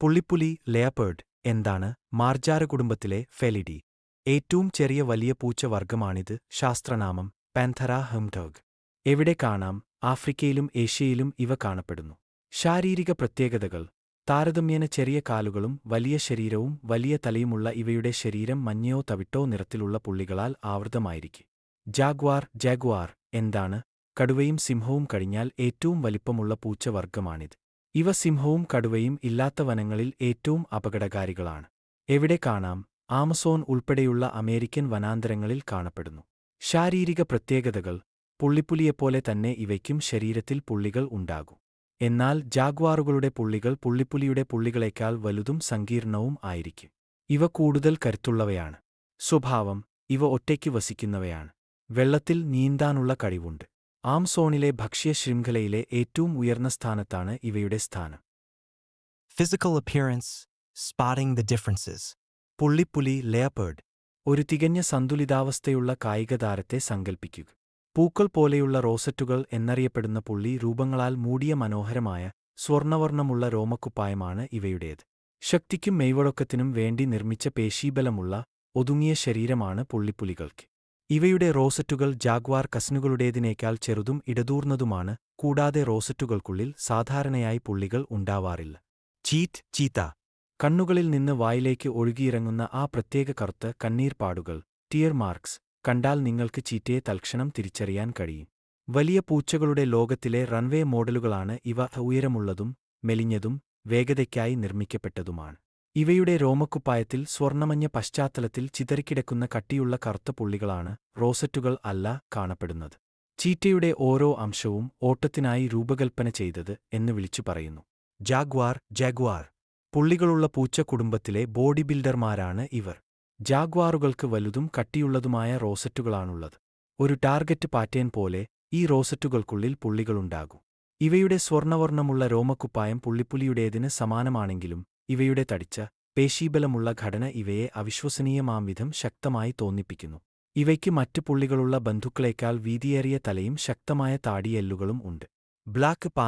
പുള്ളിപ്പുലി ലെയപ്പേർഡ് എന്താണ് മാർജാര കുടുംബത്തിലെ ഫെലിഡി? ഏറ്റവും ചെറിയ വലിയ പൂച്ച വർഗമാണിത് ശാസ്ത്രനാമം പാൻഥറ ഹെംഡോഗ് എവിടെ കാണാം? ആഫ്രിക്കയിലും ഏഷ്യയിലും ഇവ കാണപ്പെടുന്നു. ശാരീരിക പ്രത്യേകതകൾ. താരതമ്യേന ചെറിയ കാലുകളും വലിയ ശരീരവും വലിയ തലയുമുള്ള ഇവയുടെ ശരീരം മഞ്ഞയോ തവിട്ടോ നിറത്തിലുള്ള പുള്ളികളാൽ ആവൃതമായിരിക്കും. ജാഗ്വാർ ജാഗ്വാർ എന്താണ്? കടുവയും സിംഹവും കഴിഞ്ഞാൽ ഏറ്റവും വലിപ്പമുള്ള പൂച്ച വർഗമാണിത് ഇവ സിംഹവും കടുവയും ഇല്ലാത്ത വനങ്ങളിൽ ഏറ്റവും അപകടകാരികളാണ്. എവിടെ കാണാം? ആമസോൺ ഉൾപ്പെടെയുള്ള അമേരിക്കൻ വനാന്തരങ്ങളിൽ കാണപ്പെടുന്നു. ശാരീരിക പ്രത്യേകതകൾ പുള്ളിപ്പുലിയെപ്പോലെ തന്നെ ഇവയ്ക്കും ശരീരത്തിൽ പുള്ളികൾ ഉണ്ടാകും. എന്നാൽ ജാഗ്വാറുകളുടെ പുള്ളികൾ പുള്ളിപ്പുലിയുടെ പുള്ളികളേക്കാൾ വലുതും സങ്കീർണവും ആയിരിക്കും. ഇവ കൂടുതൽ കരുത്തുള്ളവയാണ്. സ്വഭാവം ഇവ ഒറ്റയ്ക്ക് വസിക്കുന്നവയാണ്. വെള്ളത്തിൽ നീന്താനുള്ള കഴിവുണ്ട്. ആംസോണിലെ ഭക്ഷ്യ ശൃംഖലയിലെ ഏറ്റവും ഉയർന്ന സ്ഥാനത്താണ് ഇവയുടെ സ്ഥാനം. Physical appearance sparing the differences പുള്ളിപ്പുലി leopard ഒരു തികഞ്ഞ സന്തുലിതാവസ്ഥയുള്ള കായികതാരത്തെ സങ്കൽപ്പിക്കുക. പൂക്കൾ പോലെയുള്ള റോസറ്റുകൾ എന്നറിയപ്പെടുന്ന പുള്ളി രൂപങ്ങളാൽ മൂടിയ മനോഹരമായ സ്വർണവർണമുള്ള രോമക്കുപ്പായമാണ് ഇവയുടേത്. ശക്തിക്കും മെയ്വഴക്കത്തിനും വേണ്ടി നിർമ്മിച്ച പേശീബലമുള്ള ഒതുങ്ങിയ ശരീരമാണ് പുള്ളിപ്പുലികൾക്ക്. ഇവയുടെ റോസറ്റുകൾ ജാഗ്വാർ കസ്നുകളുടേതിനേക്കാൾ ചെറുതും ഇടതൂർന്നതുമാണ് കൂടാതെ റോസറ്റുകൾക്കുള്ളിൽ സാധാരണയായി പുള്ളികൾ ഉണ്ടാവാറില്ല. ചീറ്റ് ചീത്ത. കണ്ണുകളിൽ നിന്ന് വായിലേക്ക് ഒഴുകിയിറങ്ങുന്ന ആ പ്രത്യേക കറുത്ത കണ്ണീർപ്പാടുകൾ ടിയർ മാർക്സ് കണ്ടാൽ നിങ്ങൾക്ക് ചീറ്റയെ തൽക്ഷണം തിരിച്ചറിയാൻ കഴിയും. വലിയ പൂച്ചകളുടെ ലോകത്തിലെ റൺവേ മോഡലുകളാണ് ഇവ ഉയരമുള്ളതും മെലിഞ്ഞതും വേഗതയ്ക്കായി നിർമ്മിക്കപ്പെട്ടതുമാണ്. ഇവയുടെ രോമക്കുപ്പായത്തിൽ സ്വർണമഞ്ഞ പശ്ചാത്തലത്തിൽ ചിതറിക്കിടക്കുന്ന കട്ടിയുള്ള കറുത്ത പുള്ളികളാണ് റോസറ്റുകൾ അല്ല കാണപ്പെടുന്നത്. ചീറ്റയുടെ ഓരോ അംശവും ഓട്ടത്തിനായി രൂപകൽപ്പന ചെയ്തത് എന്ന് വിളിച്ചു പറയുന്നു. Jaguar Jaguar. പുള്ളികളുള്ള പൂച്ച കുടുംബത്തിലെ ബോഡി ബിൽഡർമാരാണ് ഇവർ. ജാഗ്വാറുകൾക്ക് വലുതും കട്ടിയുള്ളതുമായ റോസറ്റുകളാണുള്ളത്. ഒരു ടാർഗറ്റ് പാറ്റേൺ പോലെ ഈ റോസറ്റുകൾക്കുള്ളിൽ പുള്ളികളുണ്ടാകും. ഇവയുടെ സ്വർണവർണമുള്ള രോമക്കുപ്പായം പുള്ളിപ്പുലിയുടേതിന് സമാനമാണെങ്കിലും ഇവയുടെ തടിച്ച പേശീബലമുള്ള ഘടന ഇവയെ അവിശ്വസനീയമാം വിധം ശക്തമായി തോന്നിപ്പിക്കുന്നു. ഇവയ്ക്ക് മറ്റു പുള്ളികളുള്ള ബന്ധുക്കളേക്കാൾ വീതിയേറിയ തലയും ശക്തമായ താടിയെല്ലുകളും ഉണ്ട്. ബ്ലാക്ക് പാ